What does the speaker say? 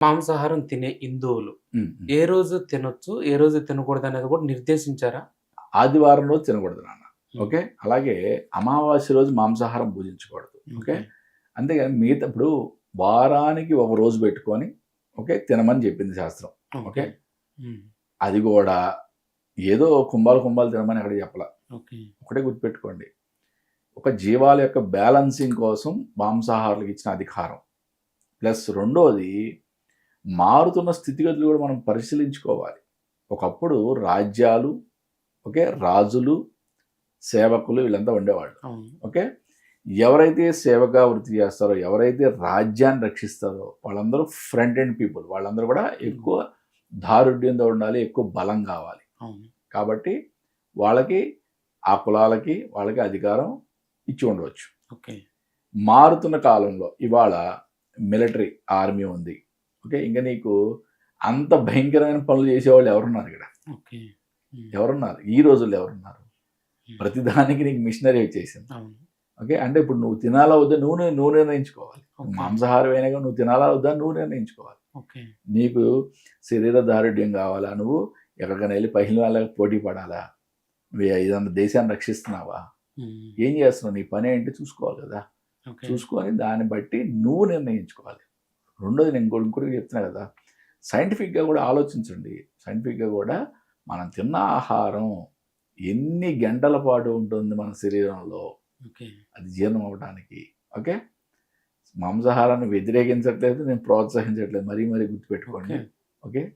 మాంసాహారం తినే హిందువులు. ఏ రోజు తినొచ్చు ఏ రోజు తినకూడదు అనేది కూడా నిర్దేశించారా? ఆదివారం రోజు తినకూడదు నాన్న. ఓకే? అలాగే అమావాస్య రోజు మాంసాహారం భుజించకూడదు ఓకే? అంతేగాని మిగతా ఇప్పుడు వారానికి ఒక రోజు పెట్టుకొని ఓకే తినమని చెప్పింది శాస్త్రం. ఓకే. అది కూడా ఏదో కుంభాలు కుంభాలు తినమని అక్కడ చెప్పాల. ఓకే. ఒకటే గుర్తుపెట్టుకోండి. ఒక జీవాల యొక్క బ్యాలెన్సింగ్ కోసం మాంసాహారులకు ఇచ్చిన అధికారం. ప్లస్ రెండోది మారుతున్న స్థితిగతులు కూడా మనం పరిశీలించుకోవాలి. ఒకప్పుడు రాజ్యాలు ఓకే రాజులు సేవకులు వీళ్ళంతా ఉండేవాళ్ళు. ఓకే ఎవరైతే సేవగా వృత్తి చేస్తారో ఎవరైతే రాజ్యాన్ని రక్షిస్తారో వాళ్ళందరూ ఫ్రంట్ ఎండ్ పీపుల్. వాళ్ళందరూ కూడా ఎక్కువ దారుఢ్యంతో ఉండాలి ఎక్కువ బలం కావాలి. కాబట్టి వాళ్ళకి ఆ కులాలకి వాళ్ళకి అధికారం ఇచ్చి ఉండవచ్చు. ఓకే. మారుతున్న కాలంలో ఇవాళ మిలిటరీ ఆర్మీ ఉంది. ఓకే? ఇంకా నీకు అంత భయంకరమైన పనులు చేసేవాళ్ళు ఎవరున్నారు ఇక్కడ? ఎవరున్నారు? ఈ రోజుల్లో ఎవరున్నారు? ప్రతిదానికి నీకు మిషనరీ వచ్చేసింది. ఓకే? అంటే ఇప్పుడు నువ్వు తినాలా వద్దా? నువ్వు ని- నువ్వు నిర్ణయించుకోవాలి. మాంసాహారం అయినా కానీ నువ్వు తినాలా వద్దా? నువ్వు నిర్ణయించుకోవాలి. ఓకే. నీకు శరీర దారుఢ్యం కావాలా? నువ్వు ఎక్కడికైనా వెళ్ళి పైన వాళ్ళకి పోటీ పడాలా? నువ్వు ఏదన్నా దేశాన్ని రక్షిస్తున్నావా? ఏం చేస్తున్నావు? నీ పని ఏంటి? చూసుకోవాలి కదా. చూసుకొని దాన్ని బట్టి నువ్వు నిర్ణయించుకోవాలి. రెండోది నేను ఇంకోటి ఇంకోటి చెప్తున్నా కదా సైంటిఫిక్గా కూడా ఆలోచించండి. సైంటిఫిక్గా కూడా మనం తిన్న ఆహారం ఎన్ని గంటల పాటు ఉంటుంది మన శరీరంలో? ఓకే. అది జీర్ణం అవ్వడానికి ఓకే? మాంసాహారాన్ని వ్యతిరేకించట్లేదు నేను ప్రోత్సహించట్లేదు. మరీ మరీ గుర్తుపెట్టుకోండి. ఓకే?